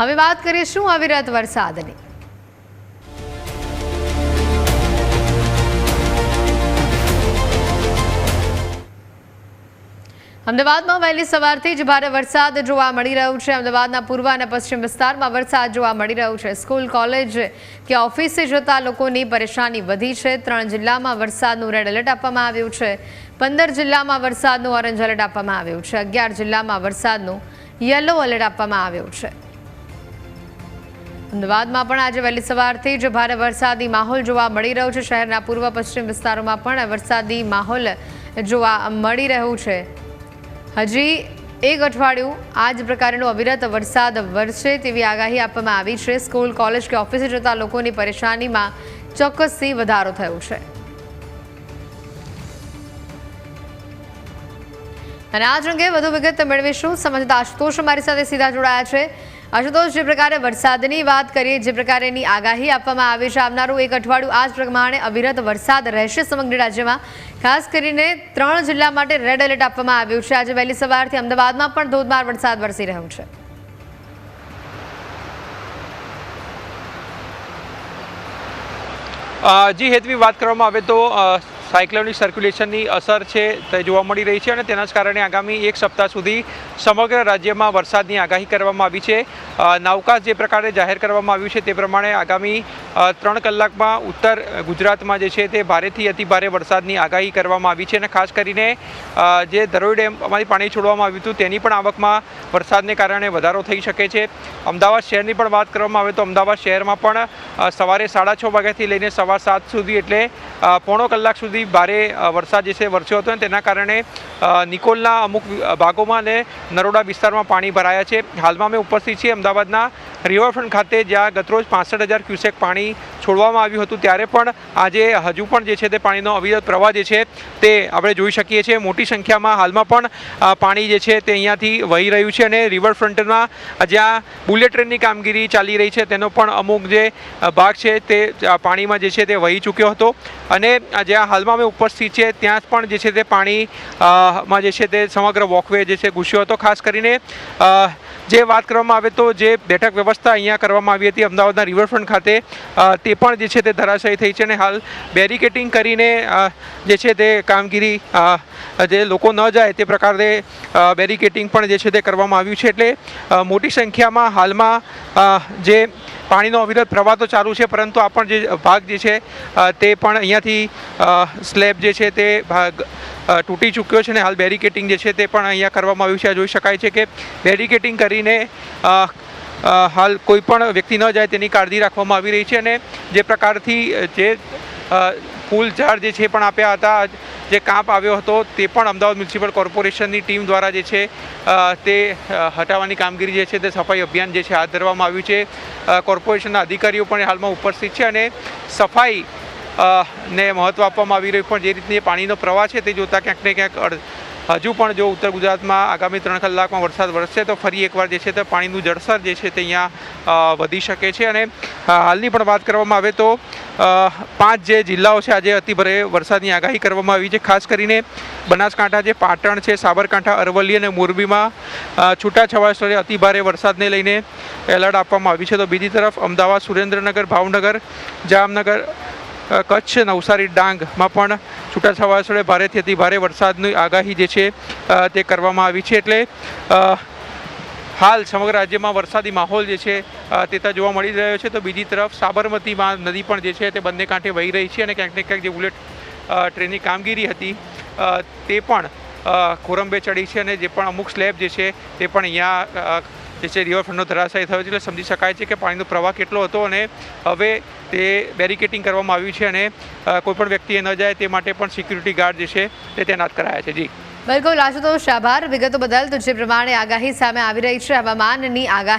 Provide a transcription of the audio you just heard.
હવે વાત કરીશું અવિરત વરસાદની. અમદાવાદમાં વહેલી સવારથી જ ભારે વરસાદ જોવા મળી રહ્યો છે. અમદાવાદના પૂર્વ અને પશ્ચિમ વિસ્તારમાં વરસાદ જોવા મળી રહ્યો છે. સ્કૂલ, કોલેજ કે ઓફિસે જતા લોકોની પરેશાની વધી છે. ત્રણ જિલ્લામાં વરસાદનું રેડ એલર્ટ આપવામાં આવ્યું છે. પંદર જિલ્લામાં વરસાદનું ઓરેન્જ એલર્ટ આપવામાં આવ્યું છે. અગિયાર જિલ્લામાં વરસાદનું યલો એલર્ટ આપવામાં આવ્યું છે. અમદાવાદમાં પણ આજે વહેલી સવારથી જ ભારે વરસાદી માહોલ જોવા મળી રહ્યો છે. શહેરના પૂર્વ પશ્ચિમ વિસ્તારોમાં પણ વરસાદી માહોલ જોવા મળી રહ્યું છે. હજી એક અઠવાડિયું આ જ પ્રકારનો અવિરત વરસાદ વરસે તેવી આગાહી આપવામાં આવી છે. સ્કૂલ, કોલેજ કે ઓફિસે જતા લોકોની પરેશાનીમાં ચોક્કસથી વધારો થયો છે. અને આ જ અંગે વધુ વિગત મેળવીશું. સમજતા આશુતોષ અમારી સાથે સીધા જોડાયા છે. આશુતોષ, જે પ્રકારે વરસાદની વાત કરીએ, જે પ્રકારેની આગાહી આપવામાં આવી છે, આવનારું એક અઠવાડિયું આ જ પ્રમાણે અવિરત વરસાદ રહેશે સમગ્ર રાજ્યમાં. ખાસ કરીને ત્રણ જિલ્લા માટે રેડ એલર્ટ આપવામાં આવ્યું છે. આજે વહેલી સવારથી અમદાવાદમાં પણ ધોધમાર વરસાદ વરસી રહ્યો છે. જી, હેતવી વાત કરવામાં આવે તો સાયક્લોનિક સર્ક્યુલેશનની અસર છે તે જોવા મળી રહી છે અને તેના જ કારણે આગામી એક સપ્તાહ સુધી સમગ્ર રાજ્યમાં વરસાદની આગાહી કરવામાં આવી છે. નવકાશ જે પ્રકારે જાહેર કરવામાં આવ્યું છે તે પ્રમાણે આગામી ત્રણ કલાકમાં ઉત્તર ગુજરાતમાં જે છે તે ભારેથી અતિ ભારે વરસાદની આગાહી કરવામાં આવી છે અને ખાસ કરીને જે ધરોઈ ડેમમાંથી પાણી છોડવામાં આવ્યું હતું તેની પણ આવકમાં વરસાદને કારણે વધારો થઈ શકે છે. અમદાવાદ શહેરની પણ વાત કરવામાં આવે તો અમદાવાદ શહેરમાં પણ સવારે સાડા છ વાગ્યાથી લઈને સવાર સાત સુધી એટલે પોણો કલાક સુધી ભારે વરસાદ જે છે વરસ્યો હતો તેના કારણે નિકોલના અમુક ભાગોમાં અને નરોડા વિસ્તારમાં પાણી ભરાયા છે. હાલમાં અમે ઉપસ્થિત છીએ અમદાવાદના રિવરફ્રન્ટ ખાતે, જ્યાં ગતરોજ પાસઠ હજાર ક્યુસેક પાણી છોડવામાં આવ્યું હતું. ત્યારે પણ આજે હજુ પણ જે છે તે પાણીનો અવિરત પ્રવાહ જે છે તે આપણે જોઈ શકીએ છીએ. મોટી સંખ્યામાં હાલમાં પણ પાણી જે છે તે અહીંયાથી વહી રહ્યું છે અને રિવરફ્રન્ટમાં જ્યાં બુલેટ ટ્રેનની કામગીરી ચાલી રહી છે તેનો પણ અમુક જે ભાગ છે તે પાણીમાં જે છે તે વહી ચૂક્યો હતો. અને જ્યાં હાલમાં અમે ઉપસ્થિત છે. ત્યાં પણ જે છે તે પાણીમાં જે છે તે સમગ્ર વોકવે જે છે ઘૂસ્યો હતો. ખાસ કરીને જે વાત કરવામાં આવે તો જે બેઠક વ્યવસ્થા અહીંયા કરવામાં આવી હતી અમદાવાદના રિવરફ્રન્ટ ખાતે તે પણ જે છે તે ધરાશાયી થઈ છે અને હાલ બેરિકેટિંગ કરીને જે છે તે કામગીરી જે લોકો ન જાય તે પ્રકારે બેરિકેટિંગ પણ જે છે તે કરવામાં આવ્યું છે. એટલે મોટી સંખ્યામાં હાલમાં જે પાણીનો અવિરત પ્રવાહ તો ચાલુ છે, પરંતુ આ પણ જે ભાગ જે છે તે પણ અહીંયાથી સ્લેબ જે છે તે ભાગ તૂટી ચૂક્યો છે અને હાલ બેરિકેટિંગ જે છે તે પણ અહીંયા કરવામાં આવ્યું છે. જોઈ શકાય છે કે બેરિકેટિંગ કરીને હાલ કોઈ પણ વ્યક્તિ ન જાય તેની કાળજી રાખવામાં આવી રહી છે અને જે પ્રકારથી જે ફૂલ ઝાડ જે છે પણ આપ્યા હતા. જે કાંપ આવ્યો હતો તે પણ અમદાવાદ મ્યુનિસિપલ કોર્પોરેશનની ટીમ દ્વારા જે છે તે હટાવવાની કામગીરી જે છે તે સફાઈ અભિયાન જે છે હાથ ધરવામાં આવ્યું છે. કોર્પોરેશનના અધિકારીઓ પણ હાલમાં ઉપસ્થિત છે અને સફાઈ ને મહત્ત્વ આપવામાં આવી રહ્યું પણ જે રીતની પાણીનો પ્રવાહ છે તે જોતાં ક્યાંક ને ક્યાંક હજુ પણ જો ઉત્તર ગુજરાતમાં આગામી ત્રણ કલાકમાં વરસાદ વરસશે તો ફરી એકવાર જે છે તે પાણીનું જળસર જે છે તે અહીંયા વધી શકે છે અને હાલની પણ વાત કરવામાં આવે તો પાંચ જે જિલ્લાઓ છે આજે અતિભારે વરસાદની આગાહી કરવામાં આવી છે. ખાસ કરીને બનાસકાંઠા જે પાટણ છે, સાબરકાંઠા, અરવલ્લી અને મોરબીમાં છૂટાછવાયા સ્થળે અતિભારે વરસાદને લઈને એલર્ટ આપવામાં આવ્યું છે. તો બીજી તરફ અમદાવાદ, સુરેન્દ્રનગર, ભાવનગર, જામનગર કચ્છ નવસારી ડાંગમાં પણ છૂટાછવાયા સ્થળે ભારેથી અતિ ભારે વરસાદની આગાહી જે છે તે કરવામાં આવી છે. એટલે હાલ સમગ્ર રાજ્યમાં વરસાદી માહોલ જે છે તેતા જોવા મળી રહ્યો છે. તો બીજી તરફ સાબરમતીમાં નદી પણ જે છે, તે બંને કાંઠે વહી રહી છે અને ક્યાંક ને ક્યાંક જે બુલેટ ટ્રેનની કામગીરી હતી તે પણ ખોરંબે ચડી છે અને જે પણ અમુક સ્લેબ જે છે, તે પણ અહીંયા જે છે રિવરફ્રન્ટનો ધરાશાય થયો છે, એટલે સમજી શકાય છે કે પાણીનો પ્રવાહ કેટલો હતો અને હવે તે બેરિકેટિંગ કરવામાં આવ્યું છે અને કોઈપણ વ્યક્તિએ ન જાય તે માટે પણ સિક્યુરિટી ગાર્ડ જે છે, તે તૈનાત કરાયા છે. જી. બિલકુલ આશુતોષ આભાર. વિગતો બદલ તો જે પ્રમાણે આગાહી સામે આવી રહી છે. હવામાનની આગાહી